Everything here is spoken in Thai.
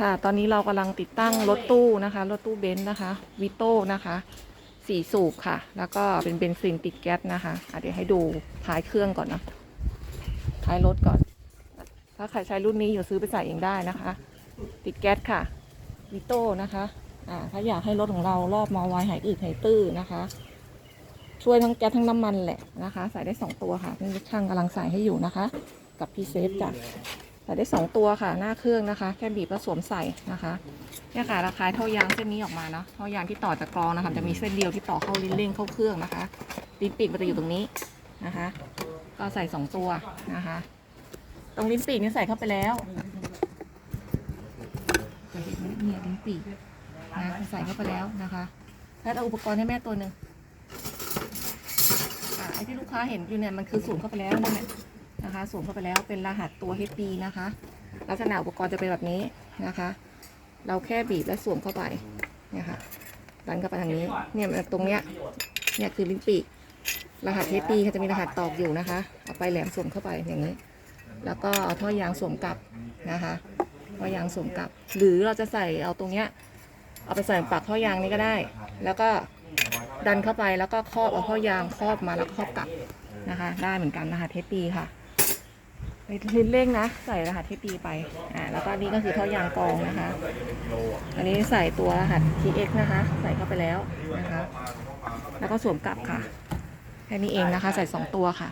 ค่ะ ตอนนี้เรากำลังติดตั้งรถตู้นะคะ รถตู้เบนซ์นะคะวิโต้นะคะสี่สูบค่ะ แล้วก็เป็นเบนซินติดแก๊สนะคะะเดี๋ยวให้ดูท้ายเครื่องก่อนนะท้ายรถก่อน ถ้าใครใช้รุ่นนี้อยู่ซื้อไปใส่เองได้นะคะ ติดแก๊สค่ะวิโต้นะคะอ่าถ้าอยากให้รถของเรารอบมาไวหายอืดหายตื้อนะคะ ช่วยทั้งแก๊สทั้งน้ำมันแหละนะคะ ใส่ได้สองตัวค่ะนี่ช่างกำลังใส่ให้อยู่นะคะ กับพี่เซฟจ้ะ ใส่ได้สองตัวค่ะ หน้าเครื่องนะคะ แค่บีบแล้วสวมใส่นะคะเนี่ยค่ะราคายท่อยางเส้นนี้ออกมาเนาะเท่อยางที่ต่อจากกรองนะคะ จะมีเส้นเดียวที่ต่อเข้าลิ้นเร่งเข้าเครื่องนะคะลิ้นปีกมันจะอยู่ตรงนี้นะคะ ก็ใส่สองตัวนะคะ ตรงลิ้นปีกนี่ใส่เข้าไปแล้วจะเห็นไหมเนี่ยลิ้นปีกนะใส่เข้าไปแล้วนะคะแพทย์เอาอุปกรณ์ให้แม่ตัวหนึ่งอ่าไอ้ที่ลูกค้าเห็นอยู่เนี่ยมันคือสูงเข้าไปแล้วนั่นแหละ นะคะสวมเข้าไปแล้วเป็นรหัสตัว HD นะคะ ลักษณะอุปกรณ์จะเป็นแบบนี้นะคะ เราแค่บีบและสวมเข้าไปเนี่ยค่ะดันเข้าไปทางนี้เนี่ยตรงเนี้ยเนี่ยคือลิ้นปีกรหัส HD เขาจะมีรหัสตอกอยู่นะคะเอาไปแหลมสวมเข้าไปอย่างนี้ แล้วก็เอาท่อยางสวมกลับนะคะท่อยางสวมกลับ หรือเราจะใส่เอาตรงเนี้ยเอาไปใส่ปากท่อยางนี้ก็ได้ แล้วก็ดันเข้าไปแล้วก็ครอบเอาท่อยางครอบมาแล้วครอบกลับนะคะ ได้เหมือนกันรหัส HD ค่ะ ลิ้นเร่งนะ ใส่รหัสที่ปีไป อ่า แล้วก็นี่ก็คือท่อยางกรองนะคะ อันนี้ใส่ตัวรหัส TX นะคะ ใส่เข้าไปแล้วนะคะ แล้วก็สวมกลับค่ะ แค่นี้เองนะคะ ใส่สองตัวค่ะ